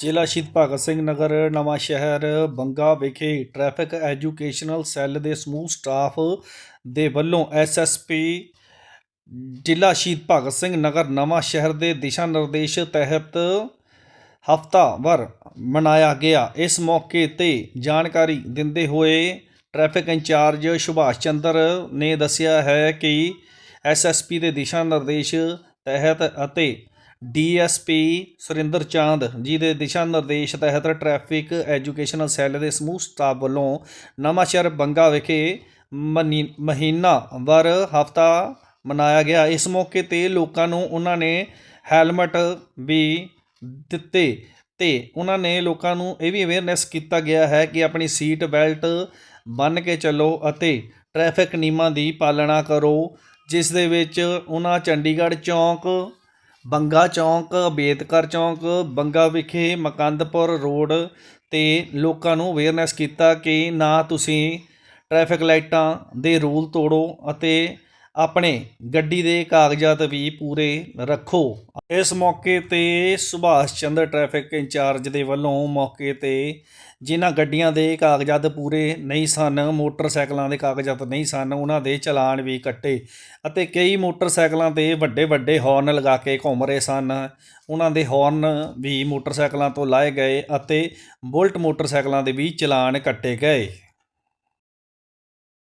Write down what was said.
ਜ਼ਿਲ੍ਹਾ ਸ਼ਹੀਦ ਭਗਤ ਸਿੰਘ ਨਗਰ, ਨਵਾਂ ਸ਼ਹਿਰ ਬੰਗਾ ਵਿਖੇ ਟ੍ਰੈਫਿਕ ਐਜੂਕੇਸ਼ਨਲ ਸੈੱਲ ਦੇ ਸਮੂਹ ਸਟਾਫ ਦੇ ਵੱਲੋਂ ਐਸਐਸਪੀ ਜ਼ਿਲ੍ਹਾ ਸ਼ਹੀਦ ਭਗਤ ਸਿੰਘ ਨਗਰ, ਨਵਾਂ ਸ਼ਹਿਰ ਦੇ ਦਿਸ਼ਾ ਨਿਰਦੇਸ਼ ਤਹਿਤ ਹਫਤਾਵਾਰ ਮਨਾਇਆ ਗਿਆ। ਇਸ ਮੌਕੇ ਤੇ ਜਾਣਕਾਰੀ ਦਿੰਦੇ ਹੋਏ ਟ੍ਰੈਫਿਕ ਇੰਚਾਰਜ ਸੁਭਾਸ਼ ਚੰਦਰ ਨੇ ਦੱਸਿਆ ਹੈ ਕਿ ਐਸਐਸਪੀ ਦੇ ਦਿਸ਼ਾ ਨਿਰਦੇਸ਼ ਤਹਿਤ ਅਤੇ ਡੀਐਸਪੀ ਸੁਰਿੰਦਰ ਚਾਂਦ ਜੀ ਦੇ ਦਿਸ਼ਾ ਨਿਰਦੇਸ਼ ਤਹਿਤ ਟ੍ਰੈਫਿਕ ਐਜੂਕੇਸ਼ਨਲ ਸੈੱਲ ਦੇ ਸਮੂਹ ਸਟਾਫ ਵੱਲੋਂ ਨਵਾਂਸ਼ਹਿਰ ਬੰਗਾ ਵਿਖੇ ਮਨੀ- ਮਹੀਨਾਵਾਰ ਹਫਤਾ ਮਨਾਇਆ ਗਿਆ। ਇਸ ਮੌਕੇ ਤੇ ਲੋਕਾਂ ਨੂੰ ਉਹਨਾਂ ਨੇ ਹੈਲਮਟ ਵੀ ਦਿੱਤੇ ਤੇ ਉਹਨਾਂ ਨੇ ਲੋਕਾਂ ਨੂੰ ਇਹ ਵੀ ਅਵੇਅਰਨੈਸ ਕੀਤਾ ਗਿਆ ਹੈ ਕਿ ਆਪਣੀ ਸੀਟ ਬੈਲਟ ਬੰਨ੍ਹ ਕੇ ਚੱਲੋ ਅਤੇ ਟ੍ਰੈਫਿਕ ਨਿਯਮਾਂ ਦੀ ਪਾਲਣਾ ਕਰੋ, ਜਿਸ ਦੇ ਵਿੱਚ ਉਹਨਾਂ ਚੰਡੀਗੜ੍ਹ ਚੌਂਕ ਬੰਗਾ ਚੌਂਕ ਅੰਬੇਦਕਰ ਚੌਂਕ, ਬੰਗਾ ਵਿਖੇ ਮਕੰਦਪੁਰ ਰੋਡ ਤੇ ਲੋਕਾਂ ਨੂੰ ਅਵੇਅਰਨੈਸ ਕੀਤਾ ਕਿ ਨਾ ਤੁਸੀਂ ਟ੍ਰੈਫਿਕ ਲਾਈਟਾਂ ਦੇ ਰੂਲ ਤੋੜੋ ਅਤੇ ਆਪਣੇ ਗੱਡੀ ਦੇ ਕਾਗਜ਼ਾਤ ਵੀ ਪੂਰੇ ਰੱਖੋ। ਇਸ ਮੌਕੇ ਤੇ ਸੁਭਾਸ਼ ਚੰਦਰ ਟ੍ਰੈਫਿਕ ਇੰਚਾਰਜ ਦੇ ਵੱਲੋਂ ਮੌਕੇ ਤੇ ਜਿਨ੍ਹਾਂ ਗੱਡੀਆਂ ਦੇ ਕਾਗਜ਼ਾਤ ਪੂਰੇ ਨਹੀਂ ਸਨ, ਮੋਟਰਸਾਈਕਲਾਂ ਦੇ ਕਾਗਜ਼ਾਤ ਨਹੀਂ ਸਨ, ਉਹਨਾਂ ਦੇ ਚਲਾਨ ਵੀ ਕੱਟੇ ਅਤੇ ਕਈ ਮੋਟਰਸਾਈਕਲਾਂ ਤੇ ਵੱਡੇ ਵੱਡੇ ਹਾਰਨ ਲਗਾ ਕੇ ਘੁੰਮ ਰਹੇ ਸਨ। ਉਹਨਾਂ ਦੇ ਹਾਰਨ ਵੀ ਮੋਟਰਸਾਈਕਲਾਂ ਤੋਂ ਲਾਏ ਗਏ ਅਤੇ ਬੁਲਟ ਮੋਟਰਸਾਈਕਲਾਂ ਦੇ ਵੀ ਚਲਾਨ ਕੱਟੇ ਗਏ।